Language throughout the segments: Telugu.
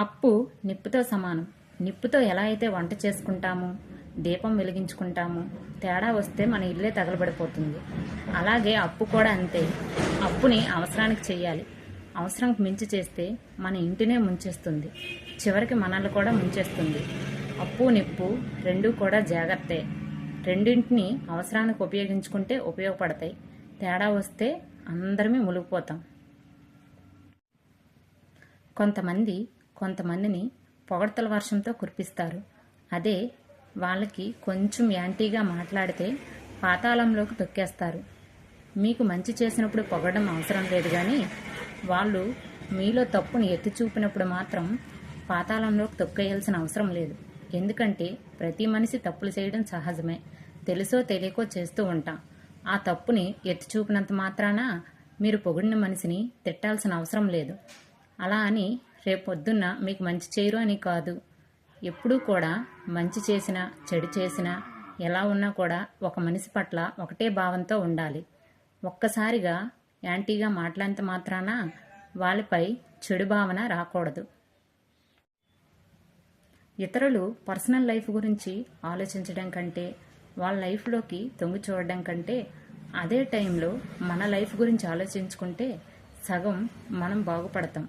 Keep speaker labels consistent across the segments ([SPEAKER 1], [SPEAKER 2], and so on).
[SPEAKER 1] అప్పు నిప్పుతో సమానం. నిప్పుతో ఎలా అయితే వంట చేసుకుంటామో దీపం వెలిగించుకుంటాము తేడా వస్తే మన ఇల్లే తగలబడిపోతుంది. అలాగే అప్పు కూడా అంతే. అప్పుని అవసరానికి చెయ్యాలి అవసరంకి మించి చేస్తే మన ఇంటినే ముంచేస్తుంది. చివరికి మనల్ని కూడా ముంచేస్తుంది. అప్పు నిప్పు రెండూ కూడా జాగ్రత్తే. రెండింటిని అవసరానికి ఉపయోగించుకుంటే ఉపయోగపడతాయి. తేడా వస్తే అందరమే మునిగిపోతాం. కొంతమంది కొంతమందిని పొగడ్తల వర్షంతో కురిపిస్తారు. అదే వాళ్ళకి కొంచెం యాంటీగా మాట్లాడితే పాతాళంలోకి తొక్కేస్తారు. మీకు మంచి చేసినప్పుడు పొగడం అవసరం లేదు కానీ వాళ్ళు మీలో తప్పుని ఎత్తి చూపినప్పుడు మాత్రం పాతాళంలోకి తొక్కేయాల్సిన అవసరం లేదు. ఎందుకంటే ప్రతి మనిషి తప్పులు చేయడం సహజమే. తెలుసో తెలియకో చేస్తూ ఉంటాం. ఆ తప్పుని ఎత్తి చూపినంత మాత్రాన మీరు పొగిడిన మనిషిని తిట్టాల్సిన అవసరం లేదు. అలా అని రేపొద్దున్న మీకు మంచి చేయరు అని కాదు. ఎప్పుడూ కూడా మంచి చేసినా చెడు చేసినా ఎలా ఉన్నా కూడా ఒక మనిషి పట్ల ఒకటే భావంతో ఉండాలి. ఒక్కసారిగా యాంటీగా మాట్లాడినంత మాత్రాన వాళ్ళపై చెడు భావన రాకూడదు. ఇతరులు పర్సనల్ లైఫ్ గురించి ఆలోచించడం కంటే వాళ్ళ లైఫ్లోకి తొంగి చూడడం కంటే అదే టైంలో మన లైఫ్ గురించి ఆలోచించుకుంటే సగం మనం బాగుపడతాం.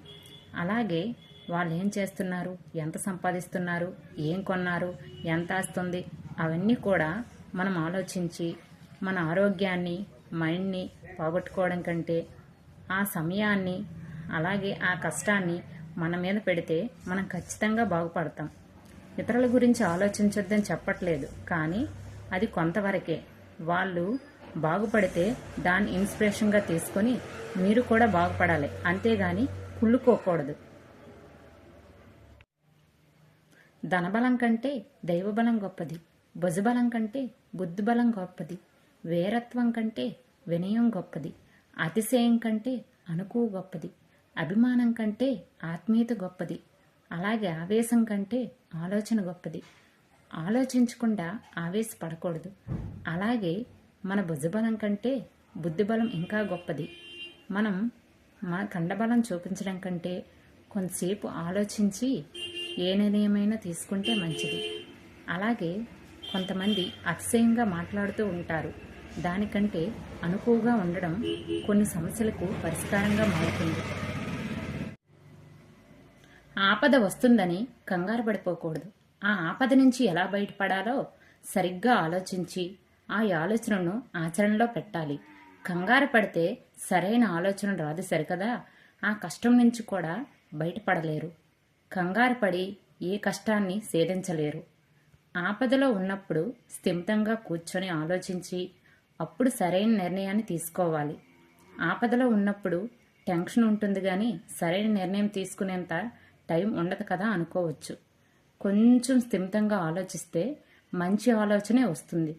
[SPEAKER 1] అలాగే వాళ్ళు ఏం చేస్తున్నారు? ఎంత సంపాదిస్తున్నారు? ఏం కొన్నారు? ఎంత వస్తుంది అవన్నీ కూడా మనం ఆలోచించి మన ఆరోగ్యాన్ని మైండ్ని పోగొట్టుకోవడం కంటే ఆ సమయాన్ని అలాగే ఆ కష్టాన్ని మన మీద పెడితే మనం ఖచ్చితంగా బాగుపడతాం. ఇతరుల గురించి ఆలోచించొద్దని చెప్పట్లేదు కానీ అది కొంతవరకే. వాళ్ళు బాగుపడితే దాన్ని ఇన్స్పిరేషన్గా తీసుకొని మీరు కూడా బాగుపడాలి. అంతేగాని కుళ్ళుకోకూడదు. ధనబలం కంటే దైవబలం గొప్పది భుజబలం కంటే బుద్ధిబలం గొప్పది వీరత్వం కంటే వినయం గొప్పది అతిశయం కంటే అనుకువ గొప్పది అభిమానం కంటే ఆత్మీయత గొప్పది అలాగే ఆవేశం కంటే ఆలోచన గొప్పది. ఆలోచించకుండా ఆవేశపడకూడదు. అలాగే మన భుజబలం కంటే బుద్ధిబలం ఇంకా గొప్పది. మనం మన కండబలం చూపించడం కంటే కొంతసేపు ఆలోచించి ఏ నిర్ణయమైనా తీసుకుంటే మంచిది. అలాగే కొంతమంది అతిశయంగా మాట్లాడుతూ ఉంటారు. దానికంటే అనుకువగా ఉండడం కొన్ని సమస్యలకు పరిష్కారంగా మారుతుంది. ఆపద వస్తుందని కంగారు పడిపోకూడదు. ఆ ఆపద నుంచి ఎలా బయటపడాలో సరిగ్గా ఆలోచించి ఆ ఆలోచనను ఆచరణలో పెట్టాలి. కంగారు పడితే సరైన ఆలోచన రాదు సరికదా? ఆ కష్టం నుంచి కూడా బయటపడలేరు. కంగారు పడి ఏ కష్టాన్ని సేధించలేరు. ఆపదలో ఉన్నప్పుడు స్థిమితంగా కూర్చొని ఆలోచించి అప్పుడు సరైన నిర్ణయాన్ని తీసుకోవాలి. ఆపదలో ఉన్నప్పుడు టెన్షన్ ఉంటుంది కానీ సరైన నిర్ణయం తీసుకునేంత టైం ఉండదు కదా అనుకోవచ్చు. కొంచెం స్థిమితంగా ఆలోచిస్తే మంచి ఆలోచనే వస్తుంది.